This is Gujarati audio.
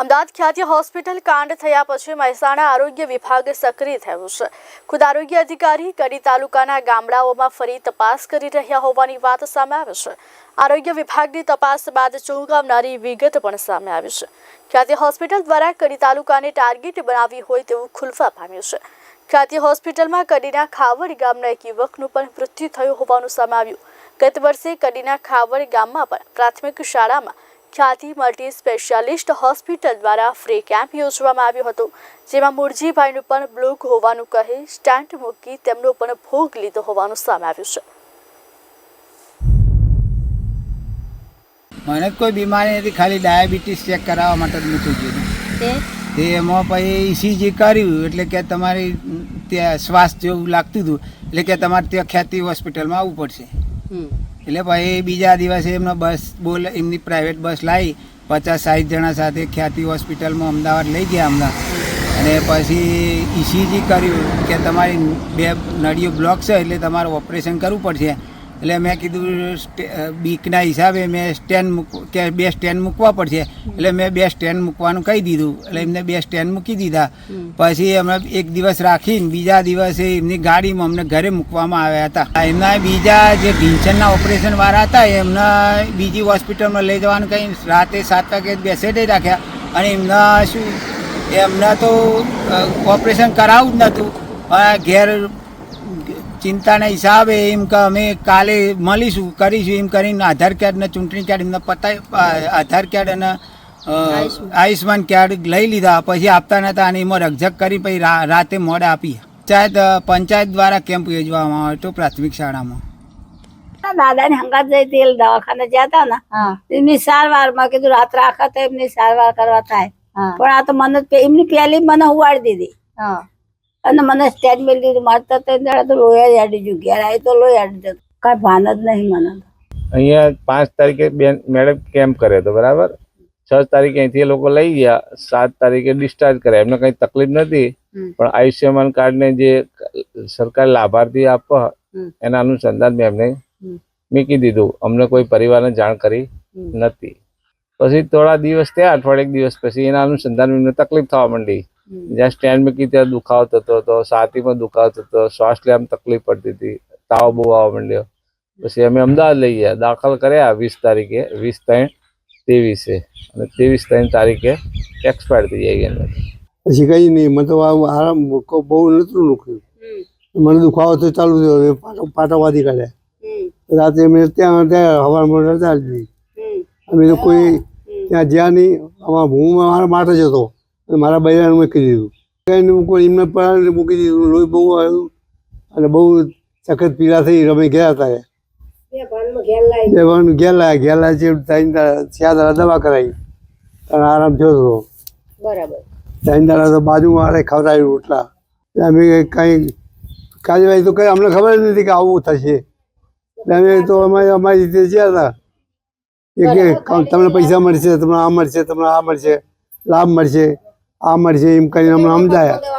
અમદાવાદ ખ્યાતિ હોસ્પિટલ કાંડ થયા પછી મહેસાણા આરોગ્ય વિભાગ સક્રિય થયું છે. ખુદ આરોગ્ય અધિકારી કડી તાલુકાના ગામડાઓમાં ફરી તપાસ કરી રહ્યા હોવાની વાત સામે આવે છે. આરોગ્ય વિભાગની તપાસ બાદ ચોંકાવનારી વિગત પણ સામે આવી છે. ખ્યાતિ હોસ્પિટલ દ્વારા કડી તાલુકાને ટાર્ગેટ બનાવી હોય તેવું ખુલવા પામ્યું છે. ખ્યાતિ હોસ્પિટલમાં કડીના ખાવડ ગામના એક યુવકનું પણ મૃત્યુ થયું હોવાનું સામે આવ્યું. ગત વર્ષે કડીના ખાવડ ગામમાં પણ પ્રાથમિક શાળામાં ખ્યાતિ મલ્ટી સ્પેશિયાલિસ્ટ હોસ્પિટલ દ્વારા ફ્રી કેમ્પ યોજવામાં આવ્યો હતો જેમાં મુરજીભાઈનું પણ બ્લોક હોવાનું કહી સ્ટેન્ટ મૂકી તેમનો પણ ભોગ લીધો હોવાનું સામે આવ્યું છે. મને કોઈ બીમારી નથી ખાલી ડાયાબિટીસ ચેક કરાવવા માટે જ મૂકી દીધું તે? તે એમાં પછી ઈસીજી કર્યું એટલે કે તમારી ત્યાં શ્વાસ જેવું લાગતું હતું એટલે કે તમારે ત્યાં ખ્યાતિ હોસ્પિટલમાં આવવું પડશે. હમ. એટલે પછી બીજા દિવસે એમનો બસ બોલ, એમની પ્રાઇવેટ બસ લાવી પચાસ સાઠ જણા સાથે ખ્યાતિ હોસ્પિટલમાં અમદાવાદ લઈ ગયા અમદાવાદ અને પછી ઇસીજી કર્યું કે તમારી બે નળીઓ બ્લોક છે એટલે તમારે ઓપરેશન કરવું પડશે. એટલે મેં કીધું બીકના હિસાબે મેં સ્ટેન્ડ મૂક કે બે સ્ટેન્ડ મૂકવા પડશે. એટલે મેં બે સ્ટેન્ડ મૂકવાનું કહી દીધું. એટલે એમને બે સ્ટેન્ડ મૂકી દીધા. પછી અમે એક દિવસ રાખીને બીજા દિવસે એમની ગાડીમાં અમને ઘરે મૂકવામાં આવ્યા હતા. એમના બીજા જે ભીંચનના ઓપરેશન વાળા હતા એમના બીજી હોસ્પિટલમાં લઈ જવાનું કહી રાતે સાત વાગે બેસેડે રાખ્યા. અને એમના શું એમના તો ઓપરેશન કરાવવું જ નહોતું. ઘેર ચિંતાના હિસાબે એમ કે અમે કાલે મળીશું કરીશું એમ કરીને આધાર કાર્ડ ને ચૂંટણી કાર્ડ એમને પતા આધાર કાર્ડ અને આયુષ્માન કાર્ડ લઈ લીધા પછી આપતા નતા અને એમાં રકઝક કરી પછી રાતે મોડે આપી. પંચાયત પંચાયત દ્વારા કેમ્પ યોજવામાં આવ્યો હતો પ્રાથમિક શાળામાં. દાદા ને હંગાત જઈ તેલ દવાખાને જતા ને હા. એમની સારવારમાં કીધું રાત આખા તો એમની સારવાર કરવા થાય. પણ આ તો મને એમની પહેલી મને ઉવાડી દીધી. હા. અને મને સ્ટેન્ડ મેળ દીધું મારતા ત્રણ દાડા તો લોહી અડી ગયું. ઘેર આવી તો લોહી અડી જતું. કઈ ભાન જ નહીં મને અહીંયા પાંચ તારીખે બેન મેડમ કેમ્પ કર્યો હતો બરાબર? છ તારીખે અહીંથી એ લોકો લઈ ગયા. સાત તારીખે ડિસ્ચાર્જ કર્યા એમને કંઈ તકલીફ નથી. પણ આયુષ્યમાન કાર્ડને જે સરકાર લાભાર્થી આપવા એના અનુસંધાન મેં એમને. મૂકી દીધું. અમને કોઈ પરિવારને જાણ કરી નથી. પછી થોડા દિવસ થયા અઠવાડિયે દિવસ પછી એના અનુસંધાન એમને તકલીફ થવા માંડી. જ્યાં સ્ટેન્ડ મૂકી ત્યાં દુખાવો થતો હતો છાતીમાં દુખાવો થતો હતો શ્વાસ લેવામાં તકલીફ પડતી હતી તાવ બહુ આવવા માંડ્યો. પછી અમે અમદાવાદ લઈ ગયા દાખલ કર્યા વીસ તારીખે વીસ ત્રણ ત્રેવીસે. અને ત્રેવીસ ત્રણ તારીખે એક્સપાયર થઈ જાય ગયા પછી કઈ નહીં મને તો આરામ બહુ નતું દુખ્યું. મને દુખાવો તો ચાલુ થયો પાટો પાટો વાદી કાઢ્યા રાતે અમે ત્યાં ત્યાં હવામાં રજા લીધી અમે તો કોઈ ત્યાં જ્યાં નહીં અમારા હું મારા માટે જ હતો. મારા બૈરાને મૂકી દીધું. કઈ કોઈ એમને પણ મૂકી દીધું. લોહી બહુ આવ્યું અને બહુ સખત પીડા થઈ રમે ગયા હતા. ભાન ઘેર લાયા. ઘેર લાયા છે ત્રણ દાડા ચાર દાડા દવા કરાવી. અને આરામ થયો હતો. બરાબર. ત્રણ દાડા તો બાજુમાં વાળે ખવડાવ્યું રોટલા. અમે કંઈ કાર્યવાહી તો કઈ અમને ખબર જ નથી કે આવું થશે. અમે તો અમે અમારી રીતે જ્યાં હતા. કે તમને પૈસા મળશે તમને આ મળશે તમને આ મળશે લાભ મળશે. આ મળશે એમ કરીને અમને સમજાયા.